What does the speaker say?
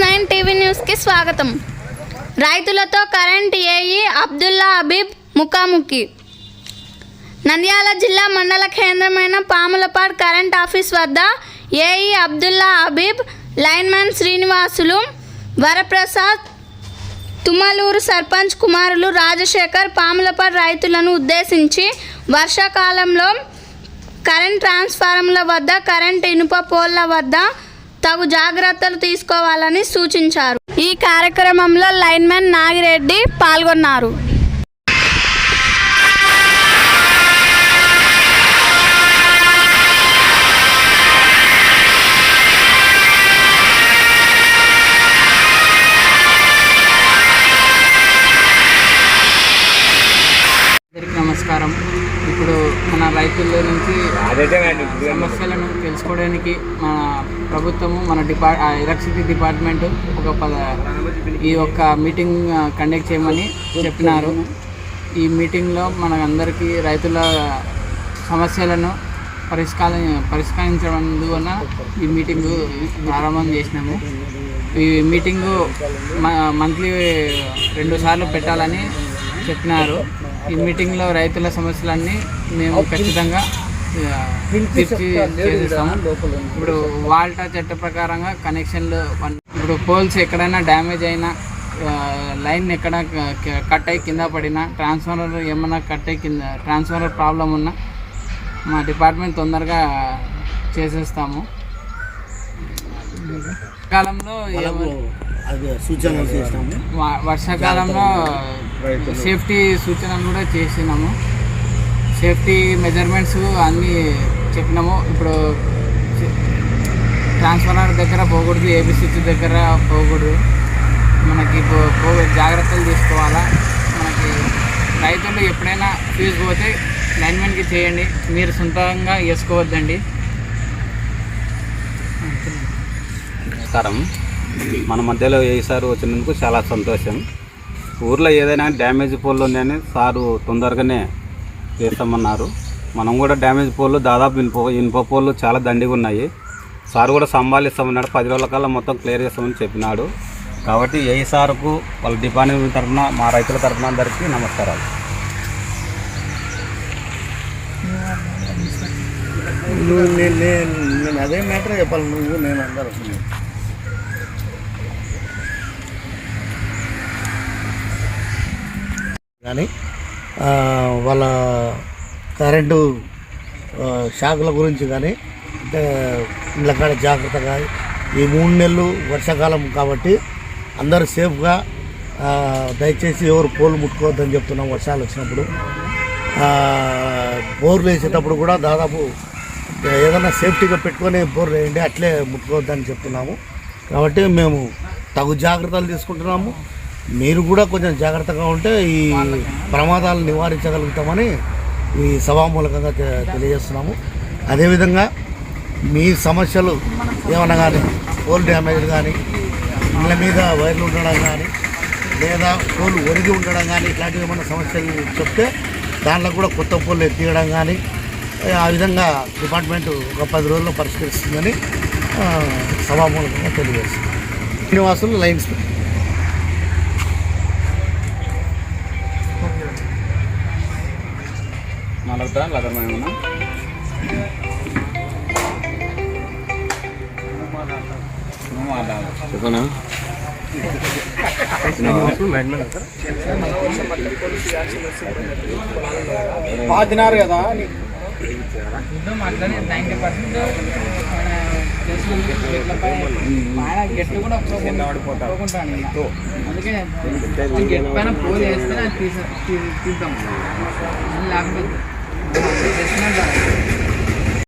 Nine TV న్యూస్కి స్వాగతం. రైతులతో కరెంట్ ఏఈ అబ్దుల్లా అబీబ్ ముఖాముఖి. నంద్యాల జిల్లా మండల కేంద్రమైన పాములపాడ్ కరెంట్ ఆఫీస్ వద్ద ఏఈ అబ్దుల్లా అబీబ్ లైన్మెన్ శ్రీనివాసులు వరప్రసాద్ తుమ్మలూరు సర్పంచ్ కుమారులు రాజశేఖర్ పాములపాడ్ రైతులను ఉద్దేశించి వర్షాకాలంలో కరెంట్ ట్రాన్స్ఫారంల వద్ద కరెంట్ ఇనుప పోల్ల వద్ద తగు జాగ్రత్తలు తీసుకోవాలని సూచించారు. ఈ కార్యక్రమంలో లైన్మెన్ నాగిరెడ్డి పాల్గొన్నారు. నమస్కారం ఇప్పుడు మన రైతుల నుంచి సమస్యలను తెలుసుకోవడానికి మన ప్రభుత్వము మన డిపార్ట్ ఎలక్ట్రిసిటీ డిపార్ట్మెంట్ ఒక పద ఈ యొక్క మీటింగ్ కండక్ట్ చేయమని చెప్పినారు. ఈ మీటింగ్లో మన అందరికీ రైతుల సమస్యలను పరిష్కార పరిష్కరించడం ఈ మీటింగు ప్రారంభం చేసినాము. ఈ మీటింగు మంత్లీ రెండు సార్లు పెట్టాలని చెప్పినారు. ఈ మీటింగ్లో రైతుల సమస్యలన్నీ మేము ఖచ్చితంగా ఆ, తీర్చి చేసేస్తాము. ఇప్పుడు వాల్టా చట్ట ప్రకారంగా కనెక్షన్లు ఇప్పుడు పోల్స్ ఎక్కడైనా డ్యామేజ్ అయినా లైన్ ఎక్కడ కట్ అయి కింద పడినా ట్రాన్స్ఫార్మర్ ఏమన్నా కట్ అయి కింద ట్రాన్స్ఫార్మర్ ప్రాబ్లం ఉన్నా మా డిపార్ట్మెంట్ తొందరగా చేసేస్తాము. కాలంలో వర్షాకాలంలో సేఫ్టీ సూచనలు కూడా చేసినాము. సేఫ్టీ మెజర్మెంట్స్ అన్నీ చెప్పినాము. ఇప్పుడు ట్రాన్స్ఫార్మర్ దగ్గర పోకూడదు ఏబీ స్విచ్ దగ్గర పోకూడదు. మనకి పో- పో జాగ్రత్తలు తీసుకోవాలా. మనకి రైతులు ఎప్పుడైనా ఫీజు పోతే లైన్మెన్కి చేయండి. మీరు సొంతంగా వేసుకోవద్దండి నమస్కారం. మన మధ్యలో ఏ సార్ వచ్చినందుకు చాలా సంతోషం. ఊర్లో ఏదైనా డ్యామేజ్ పోల్ ఉన్నాయని సారు తొందరగానే చేస్తామన్నారు. మనం కూడా డ్యామేజ్ పోల్లు దాదాపు ఇనుప ఇనుప పోల్లు చాలా దండిగా ఉన్నాయి. సార్ కూడా సంభాలిస్తామన్నాడు. పది రోజుల కల్లా మొత్తం క్లియర్ చేస్తామని చెప్పినాడు. కాబట్టి ఏ సార్కు వాళ్ళ డిపార్ట్మెంట్ తరఫున మా రైతుల తరఫున అందరికీ నమస్కారాలు. నేను అదే మ్యాటర్ చెప్పాలి. నువ్వు నేను అందరూ. కానీ వాళ్ళ కరెంటు షాకుల గురించి కానీ అంటే కాడ జాగ్రత్తగా ఈ మూడు నెలలు వర్షాకాలం కాబట్టి అందరూ సేఫ్గా దయచేసి ఎవరు పోలు ముట్టుకోవద్దని చెప్తున్నాం వర్షాలు వచ్చినప్పుడు. బోర్లు వేసేటప్పుడు కూడా దాదాపు ఏదైనా సేఫ్టీగా పెట్టుకొని బోర్లు వేయండి అట్లే ముట్టుకోవద్దని చెప్తున్నాము. కాబట్టి మేము తగు జాగ్రత్తలు తీసుకుంటున్నాము. మీరు కూడా కొంచెం జాగ్రత్తగా ఉంటే ఈ ప్రమాదాలు నివారించగలుగుతామని ఈ సభామూలకంగా తె- తెలియజేస్తున్నాము. అదేవిధంగా మీ సమస్యలు ఏమన్నా కానీ పోల్ డ్యామేజ్ కానీ ఇళ్ళ మీద వైర్లు ఉండడం కానీ లేదా పోలు ఒరిగి ఉండడం కానీ ఇట్లాంటివి ఏమైనా సమస్యలు చెప్తే దాంట్లో కూడా కొత్త పోలు ఎత్తియడం కానీ ఆ విధంగా డిపార్ట్మెంట్ ఒక పది రోజుల్లో పరిష్కరిస్తుందని సభామూలకంగా తెలియజేస్తుంది శ్రీనివాసులు లైన్స్ మళ్ళీ లగరమేమన్నా చెప్పనా? పాతినారు కదా. అట్లనే నైంటీ పర్సెంట్ ఆయన గెట్లు కూడా పోకుంటాను అందుకే గెట్ పైన పోల్ వేస్తే అది తీస తీ- తీద్దాం అది లేకపోతే చేసినట్టు